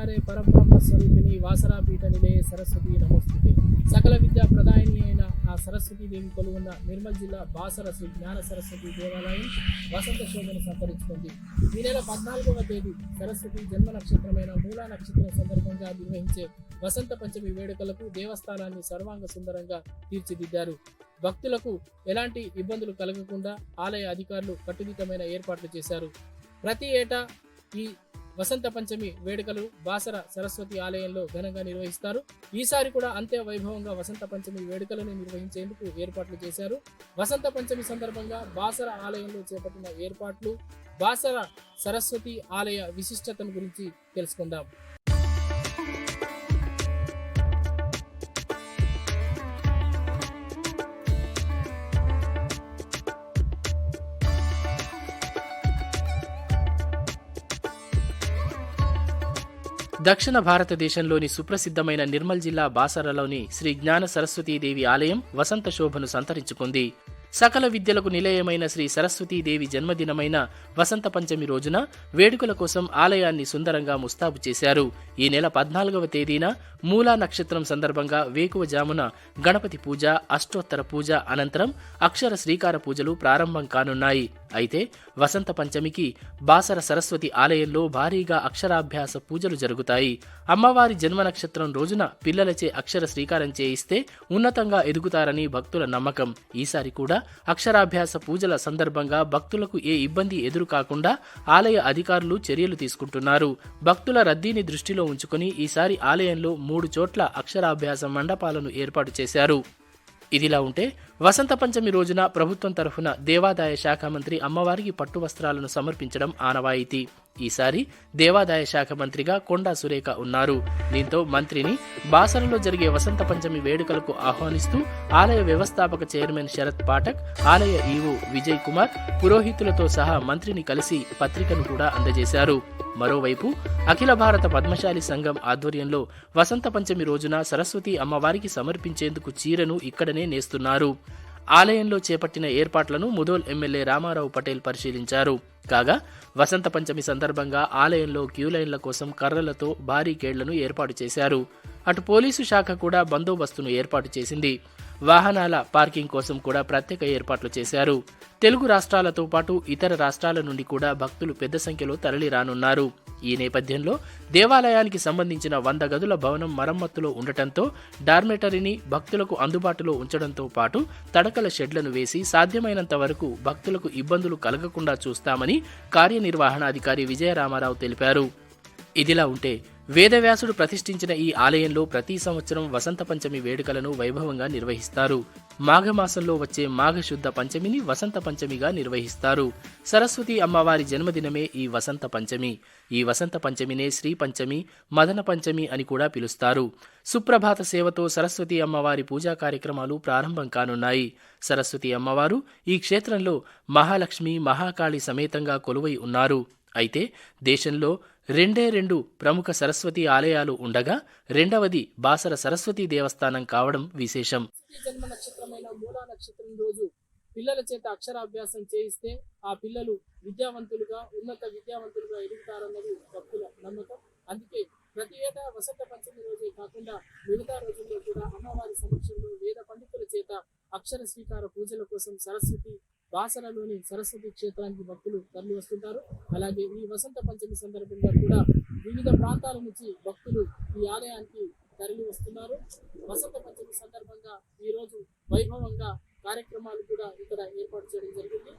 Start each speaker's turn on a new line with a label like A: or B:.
A: అవాతారే పరబ్రహ్మ స్వరూపిణి వాసరా పీఠ నిలయ సరస్వతి నమోస్తుతే. సకల విద్యా ప్రదాయిని అయిన ఆ సరస్వతి దేవి కొలువున్న నిర్మల్ జిల్లా బాసర శ్రీ జ్ఞాన సరస్వతి దేవాలయం వసంత శోభను సంతరించుకుంది. ఈ నెల పద్నాలుగవ తేదీ సరస్వతి జన్మ నక్షత్రమైన మూలా నక్షత్రం సందర్భంగా నిర్వహించే వసంత పంచమి వేడుకలకు దేవస్థానాన్ని సర్వాంగ సుందరంగా తీర్చిదిద్దారు. భక్తులకు ఎలాంటి ఇబ్బందులు కలగకుండా ఆలయ అధికారులు కట్టుదిట్టమైన ఏర్పాట్లు చేశారు. ప్రతి ఏటా ఈ వసంత పంచమి వేడుకలు బాసర సరస్వతి ఆలయంలో ఘనంగా నిర్వహిస్తారు. ఈసారి కూడా అంతే వైభవంగా వసంత పంచమి వేడుకలను నిర్వహించేందుకు ఏర్పాట్లు చేశారు. వసంత పంచమి సందర్భంగా బాసర ఆలయంలో చేపట్టిన ఏర్పాట్లు బాసర సరస్వతి ఆలయ విశిష్టతను గురించి తెలుసుకుందాం. దక్షిణ భారతదేశంలోని సుప్రసిద్ధమైన నిర్మల్ జిల్లా బాసరలోని శ్రీ జ్ఞాన సరస్వతీదేవి ఆలయం వసంత శోభను సంతరించుకుంది. సకల విద్యలకు నిలయమైన శ్రీ సరస్వతీదేవి జన్మదినమైన వసంత పంచమి రోజున వేడుకల కోసం ఆలయాన్ని సుందరంగా ముస్తాబు చేశారు. ఈ నెల పద్నాలుగవ తేదీన మూలా నక్షత్రం సందర్భంగా వేకువజామున గణపతి పూజ అష్టోత్తర పూజ అనంతరం అక్షర శ్రీకార పూజలు ప్రారంభం కానున్నాయి. అయితే వసంత పంచమికి బాసర సరస్వతి ఆలయంలో భారీగా అక్షరాభ్యాస పూజలు జరుగుతాయి. అమ్మవారి జన్మ నక్షత్రం రోజున పిల్లలచే అక్షర శ్రీకారం చేయిస్తే ఉన్నతంగా ఎదుగుతారని భక్తుల నమ్మకం. ఈసారి కూడా అక్షరాభ్యాస పూజల సందర్భంగా భక్తులకు ఏ ఇబ్బంది ఎదురు కాకుండా ఆలయ అధికారులు చర్యలు తీసుకుంటున్నారు. భక్తుల రద్దీని దృష్టిలో ఉంచుకుని ఈసారి ఆలయంలో మూడు చోట్ల అక్షరాభ్యాస మండపాలను ఏర్పాటు చేశారు. ఇదిలా ఉంటే వసంత పంచమి రోజున ప్రభుత్వం తరఫున దేవాదాయ శాఖ మంత్రి అమ్మవారికి పట్టు వస్త్రాలను సమర్పించడం ఆనవాయితీ. ఈసారి దేవాదాయ శాఖ మంత్రిగా కొండా సురేఖ ఉన్నారు. దీంతో మంత్రిని బాసరలో జరిగే వసంత పంచమి వేడుకలకు ఆహ్వానిస్తూ ఆలయ వ్యవస్థాపక చైర్మన్ శరత్ పాఠక్ ఆలయ ఈవో విజయ్ కుమార్ పురోహితులతో సహా మంత్రిని కలిసి పత్రికను కూడా అందజేశారు. మరోవైపు అఖిల భారత పద్మశాలి సంఘం ఆధ్వర్యంలో వసంత పంచమి రోజున సరస్వతి అమ్మవారికి సమర్పించేందుకు చీరను ఇక్కడనే నేస్తున్నారు. ఆలయంలో చేపట్టిన ఏర్పాట్లను ముదోల్ ఎమ్మెల్యే రామారావు పటేల్ పరిశీలించారు. కాగా వసంత పంచమి సందర్భంగా ఆలయంలో క్యూలైన్ల కోసం కర్రలతో భారీ కేళ్ళను ఏర్పాటు చేశారు. అటు పోలీసు శాఖ కూడా బందోబస్తును ఏర్పాటు చేసింది. వాహనాల పార్కింగ్ కోసం కూడా ప్రత్యేక ఏర్పాట్లు చేశారు. తెలుగు రాష్ట్రాలతో పాటు ఇతర రాష్ట్రాల నుండి కూడా భక్తులు పెద్ద సంఖ్యలో తరలి రానున్నారు ఈ నేపథ్యంలో దేవాలయానికి సంబంధించిన వంద గదుల భవనం మరమ్మతులో ఉండటంతో డార్మెటరీని భక్తులకు అందుబాటులో ఉంచడంతో పాటు తడకల షెడ్లను వేసి సాధ్యమైనంత వరకు భక్తులకు ఇబ్బందులు కలగకుండా చూస్తామని కార్యనిర్వహణాధికారి విజయరామారావు తెలిపారు. ఇదిలా ఉంటే వేదవ్యాసుడు ప్రతిష్ఠించిన ఈ ఆలయంలో ప్రతి సంవత్సరం వసంత పంచమి వేడుకలను వైభవంగా నిర్వహిస్తారు. మాఘమాసంలో వచ్చే మాఘశుద్ధ పంచమిని వసంత పంచమిగా నిర్వహిస్తారు. సరస్వతి అమ్మవారి జన్మదినమే ఈ వసంత పంచమి. ఈ వసంత పంచమినే శ్రీ పంచమి మదన పంచమి అని కూడా పిలుస్తారు. సుప్రభాత సేవతో సరస్వతి అమ్మవారి పూజా కార్యక్రమాలు ప్రారంభం కానున్నాయి. సరస్వతి అమ్మవారు ఈ క్షేత్రంలో మహాలక్ష్మి మహాకాళి సమేతంగా కొలువై ఉన్నారు. అయితే దేశంలో రెండే రెండు ప్రముఖ సరస్వతి ఆలయాలు ఉండగా రెండవది బాసర సరస్వతి దేవస్థానం కావడం విశేషం. జన్మ నక్షత్రమైన మూలా నక్షత్రం రోజు పిల్లల చేత అక్షరాభ్యాసం చేయిస్తే ఆ పిల్లలు విద్యావంతులుగా ఉన్నత విద్యావంతులుగా ఎదుగుతారన్నది భక్తుల నమ్మకం. అందుకే ప్రతి ఏటా వసంత పంచమి రోజే కాకుండా మిగతా రోజుల్లో కూడా అమ్మవారి సమక్షంలో వేద పండితుల చేత అక్షర స్వీకార పూజల కోసం సరస్వతి బాసరలోని సరస్వతి క్షేత్రానికి భక్తులు తరలి వస్తుంటారు. అలాగే ఈ వసంత పంచమి సందర్భంగా కూడా వివిధ ప్రాంతాల నుంచి భక్తులు ఈ ఆలయానికి తరలి వస్తున్నారు. వసంత పంచమి సందర్భంగా ఈ రోజు వైభవంగా కార్యక్రమాలు కూడా ఇక్కడ ఏర్పాటు చేయడం జరిగింది.